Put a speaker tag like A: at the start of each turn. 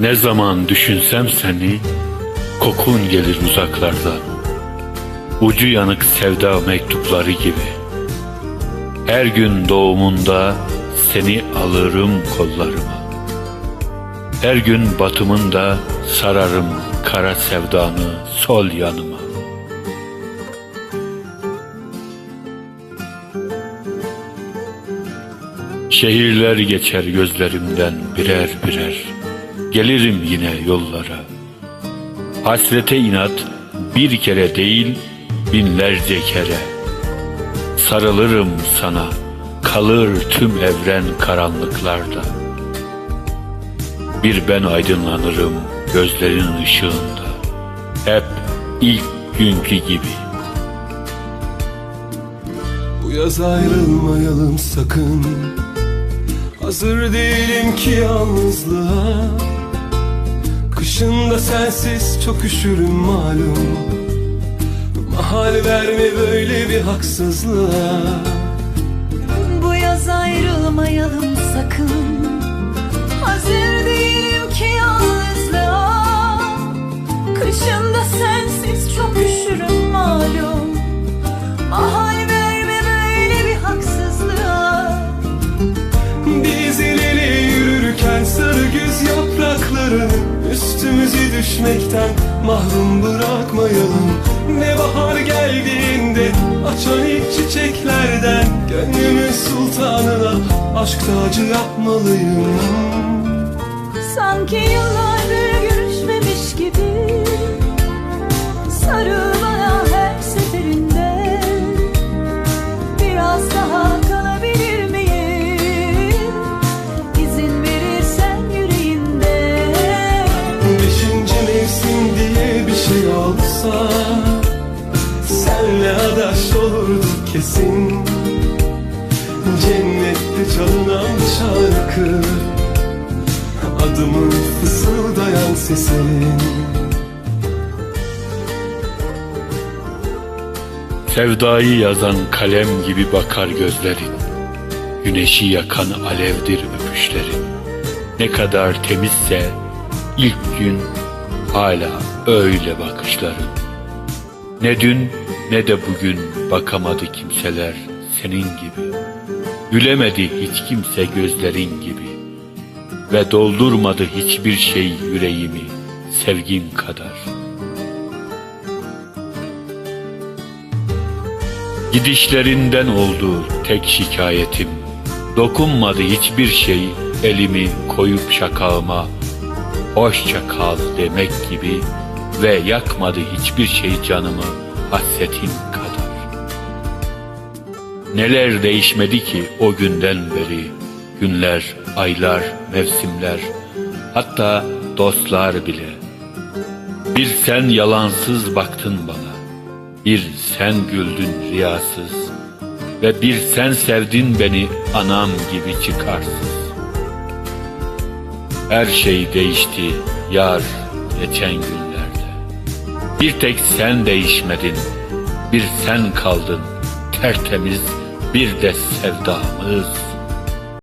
A: Ne zaman düşünsem seni, kokun gelir uzaklardan. Ucu yanık sevda mektupları gibi. Her gün doğumunda seni alırım kollarıma. Her gün batımında sararım kara sevdanı sol yanıma. Şehirler geçer gözlerimden birer birer. Gelirim yine yollara. Hasrete inat bir kere değil binlerce kere. Sarılırım sana kalır tüm evren karanlıklarda. Bir ben aydınlanırım gözlerin ışığında. Hep ilk günkü gibi.
B: Bu yaz ayrılmayalım sakın Hazır değilim ki yalnızlığa Kışında sensiz çok üşürüm malum. Mahal verme böyle bir haksızlığa.
C: Bu yaz ayrılmayalım sakın
B: Düşmekten mahrum bırakmayalım. Ne bahar geldiğinde açan ilk çiçeklerden Gönlümün sultanına aşk tacı yapmalıyım.
C: Sanki yıllardır
B: Senle adaş olurduk kesin Cennette çalınan şarkı Adımı fısıldayan sesin
A: Sevdayı yazan kalem gibi bakar gözlerin. Güneşi yakan alevdir öpüşlerin. Ne kadar temizse ilk gün hala öyle bakışların. Ne dün ne de bugün bakamadı kimseler senin gibi. Gülemedi hiç kimse gözlerin gibi. Ve doldurmadı hiçbir şey yüreğimi sevgin kadar.'' Gidişlerinden oldu tek şikayetim. Dokunmadı hiçbir şey elimi koyup şakağıma. Hoşça kal demek gibi ve yakmadı hiçbir şey canımı hasretin kadar. Neler değişmedi ki o günden beri. Günler, aylar, mevsimler, hatta dostlar bile. Bir sen yalansız baktın bana. Bir sen güldün riyasız ve bir sen sevdin beni anam gibi çıkarsız. Her şey değişti yar geçen günlerde. Bir tek sen değişmedin, bir sen kaldın tertemiz bir de sevdamız.